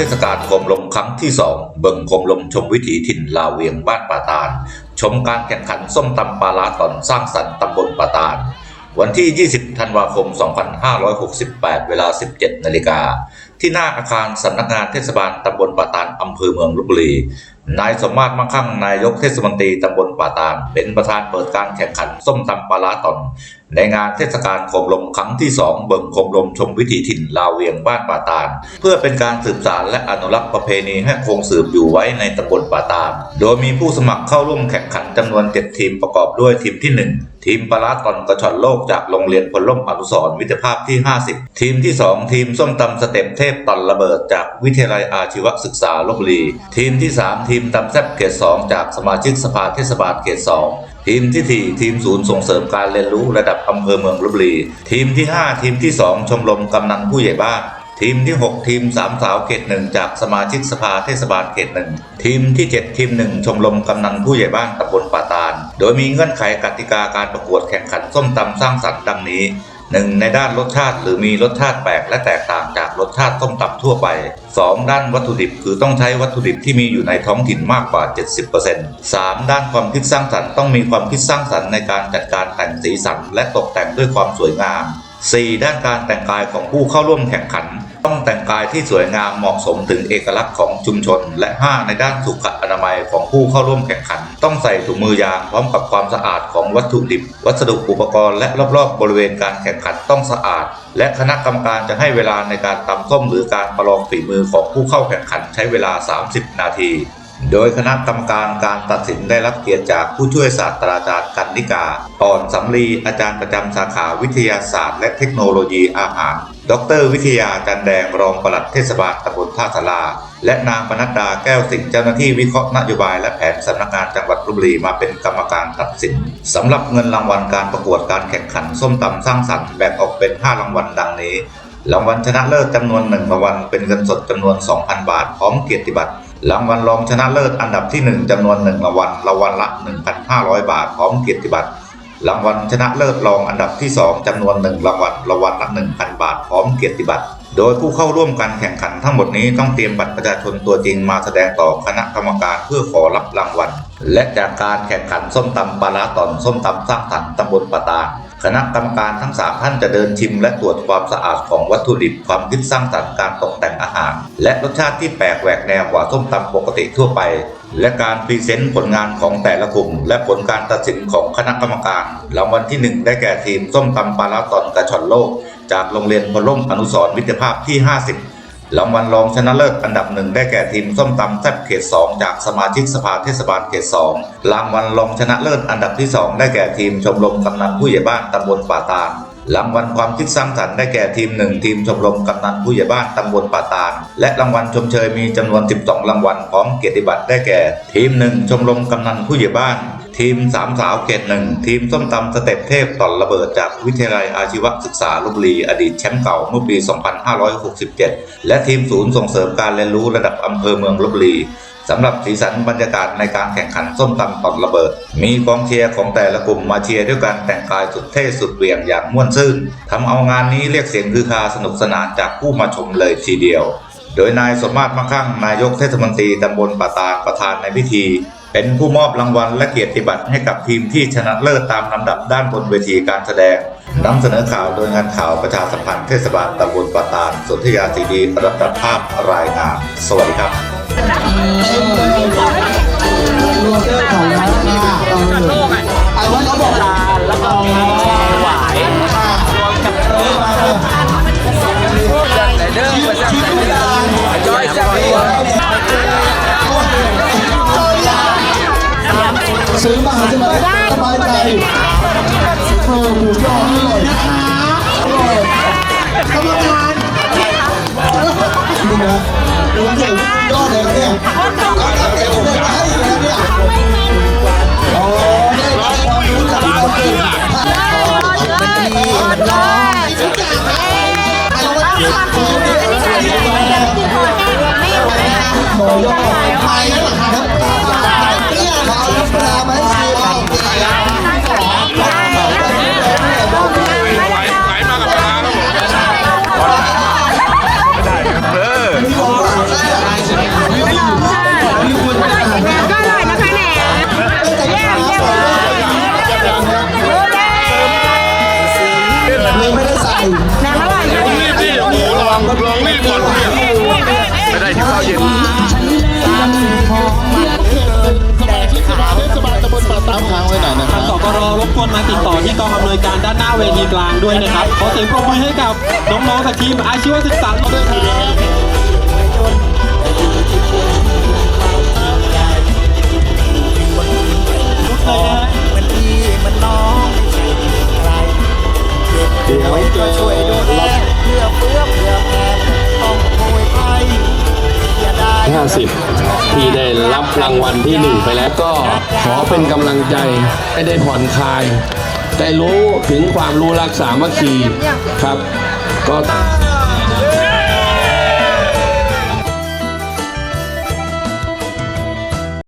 เทศกาลโคมลมครั้งที่ 2 เบิ่งโคมลมชมวิถีถิ่นลาวเวียงบ้านป่าตาล ชมการแข่งขันส้มตำปลาลาตอนสร้างสรรค์ตำบลป่าตาล วันที่ 20 ธันวาคม 2568 เวลา 17 นาฬิกา ที่หน้าอาคารสำนักงานเทศบาลตำบลป่าตาลอำเภอเมืองลบบุรี นายสมมาตรมั่งคั่งนายกเทศมนตรีตำบลป่าตาลเป็นประธานเปิดการแข่งขันส้มตำปลาลาตอน ในงานเทศกาลโคมลมครั้งที่ 2 เบิ่งโคมลมชมวิถีถิ่นลาวเวียงบ้านป่าตาลเพื่อเป็นการสืบสานและอนุรักษ์ประเพณีให้คงสืบอยู่ไว้ในตำบลป่าตาลโดยมีผู้สมัครเข้าร่วมแข่งขันจำนวน 7 ทีมประกอบด้วยทีมที่ 1ทีมปลาลาตอนกระชอนโลกจากโรงเรียนพลล่มอนุสรณ์มิตรภาพที่ 50 ทีมที่ 2 ทีมส้มตำสเต็ปเทพตอนระเบิดจากวิทยาลัยอาชีวศึกษาลบบุรี ทีมที่ 3 ทีมมตำแซบเขต2จากสมาชิกสภาเทศบาลเขต2ทีมที่ 4 ทีมศูนย์ส่งเสริมการเรียนรู้ระดับอำเภอเมืองลบบุรี ทีมที่ 5 ทีมที่ 2 ชมรมกำนันผู้ใหญ่บ้านทีมที่ 6 ทีมสามสาวเขตหนึ่งจากสมาชิกสภาเทศบาลเขตหนึ่งทีมที่ 7 ทีมหนึ่งชมรมกำนันผู้ใหญ่บ้านตำบลป่าตาล โดยมีเงื่อนไขกติกาการประกวดแข่งขันส้มตำสร้างสรรค์ดังนี้ หนึ่งในด้านรสชาติหรือมีรสชาติแปลกและแตกต่างจากรสชาติต้มตับทั่วไป 2. ด้านวัตถุดิบคือต้องใช้วัตถุดิบที่มีอยู่ในท้องถิ่นมากกว่า 70% 3. ด้านความคิดสร้างสรรค์ต้องมีความคิดสร้างสรรค์ในการจัดการแต่งสีสันและตกแต่งด้วยความสวยงาม 4. ด้านการแต่งกายของผู้เข้าร่วมแข่งขัน ต้องแต่งกายที่สวยงามเหมาะสมถึงเอกลักษณ์ของชุมชน และ 5 ในด้านสุขอนามัยของผู้เข้าร่วมแข่งขัน ต้องใส่ถุงมือยางพร้อมกับความสะอาดของวัตถุดิบ วัสดุอุปกรณ์และรอบๆ บริเวณการแข่งขันต้องสะอาด และคณะกรรมการจะให้เวลาในการตำส้มหรือการประลองฝีมือของผู้เข้าแข่งขันใช้เวลา 30 นาที โดยคณะกรรมการการตัดสินได้รับเกียรติจากผู้ช่วยศาสตราจารย์กันนิกา อ่อนสำลีอาจารย์ประจำสาขาวิทยาศาสตร์ และเทคโนโลยีอาหาร ดร วิทยาจันแดงรองปลัดเทศบาลตำบลท่าสาราและนางปนัดดาแก้วสิงห์เจ้าหน้าที่วิเคราะห์นโยบายและแผนสำนักงานจังหวัดลบบุรีมาเป็นกรรมการตัดสินสำหรับเงินรางวัลการประกวดการแข่งขันส้มตำสร้างสรรค์แบ่งออกเป็น 5 รางวัลดังนี้รางวัลชนะเลิศจำนวน1รางวัลเป็นเงินสดจำนวน 2,000 บาท พร้อมเกียรติบัตร รางวัลรองชนะเลิศอันดับที่ 1จำนวน1รางวัลรางวัลละ 1,500 บาท พร้อมเกียรติบัตรรางวัลชนะเลิศรองอันดับที่ 2จำนวน1รางวัลรางวัลละ 1,000 บาท พร้อมเกียรติบัตรโดยผู้เข้าร่วมการแข่งขันทั้งหมดนี้ต้องเตรียมบัตรประชาชนตัวจริงมาแสดงต่อคณะกรรมการเพื่อขอรับรางวัลและจากการแข่งขันส้มตำปลาร้าตอนส้มตำสร้างสรรค์ตำบลปะตา คณะกรรมการทั้ง 3 ท่านจะเดินชิมและตรวจความสะอาดของวัตถุดิบความคิดสร้างสรรค์การตกแต่งอาหาร และรสชาติที่แปลกแหวกแนวกว่าส้มตำปกติทั่วไป และการพรีเซนต์ผลงานของแต่ละกลุ่ม และผลการตัดสินของคณะกรรมการรางวัลที่ 1 ได้แก่ทีมส้มตำปลาร้าตอนกระชอนโลก จากโรงเรียนพลล่มอนุสรณ์มิตรภาพที่ 50 รางวัลรองชนะเลิศอันดับหนึ่งได้แก่ทีมส้มตำแซ่บเขต 2 จากสมาชิกสภาเทศบาลเขต 2 รางวัลรองชนะเลิศอันดับที่ 2 ได้แก่ทีมชมรมกำนันผู้ใหญ่บ้านตำบลป่าตาลรางวัลความคิดสร้างสรรค์ได้แก่ทีมหนึ่งทีมชมรมกำนันผู้ใหญ่บ้านตำบลป่าตาล และรางวัลชมเชยมีจำนวน 12 รางวัลพร้อมเกียรติบัตรได้แก่ ทีมหนึ่งชมรมกำนันผู้ใหญ่บ้าน ทีมสามสาวเขตหนึ่งทีมส้มตำสเต็ปเทพต่อนระเบิดจากวิทยาลัยอาชีวศึกษาลบบุรีอดีตแชมป์เก่าเมื่อปี 2567 และทีมศูนย์ส่งเสริมการเรียนรู้ระดับอำเภอเมืองลบบุรีสำหรับสีสันบรรยากาศในการแข่งขันส้มตำต่อนระเบิด มีกองเชียร์ของแต่ละกลุ่มมาเชียร์ด้วยการแต่งกายสุดเท่สุดเหวี่ยงอย่างม่วนซื่นทำเอางานนี้เรียกเสียงคือคาสนุกสนานจากผู้มาชมเลยทีเดียว โดยนายสมมาตรมั่งคั่งนายกเทศมนตรีตำบลป่าตาลประธานในพิธี เป็นผู้มอบรางวัลและเกียรติบัตรให้กับทีมที่ชนะเลิศตามลำดับด้านบนเวทีการแสดงนำเสนอข่าวโดยงานข่าวประชาสัมพันธ์เทศบาลตำบลป่าตานสนธยาสีดีรับรับภาพรายงานสวัสดีครับเรื่องของนักฆ่าเออไอ้ว่าเขาบอกลาแล้วก็าหารจัหวัสบายใจเออหมูยออร่อยนะคะอร่อยกรรมการนี่นะรู้สึกยอดเลยครับเนี่ยรับรับไดี๋ยวผมได้ไปให้เลยเนี่ยอ๋อได้ความรู้จากพี่คนอื่นดีมันร้องทุกไย่างเลยหมอยอดไปแล้วหไอครับ เวทีกลางด้วยนะครับ ขอเสียงปรบมือให้กับน้องๆจากทีมอาชีวศึกษาด้วยครับชุดเลยนะฮะมันพี่มันน้องใครเจ็บป่วยก็ช่วยดูแลเพื่อเพื่อเพื่อแผ่ต้องโวยไปอย่าได้50ที่ได้รับรางวัลที่หนึ่งไปแล้วก็ขอเป็นกำลังใจให้ได้ผ่อนคลาย ได้รู้ถึงความรู้รักสามัคคีครับ ก็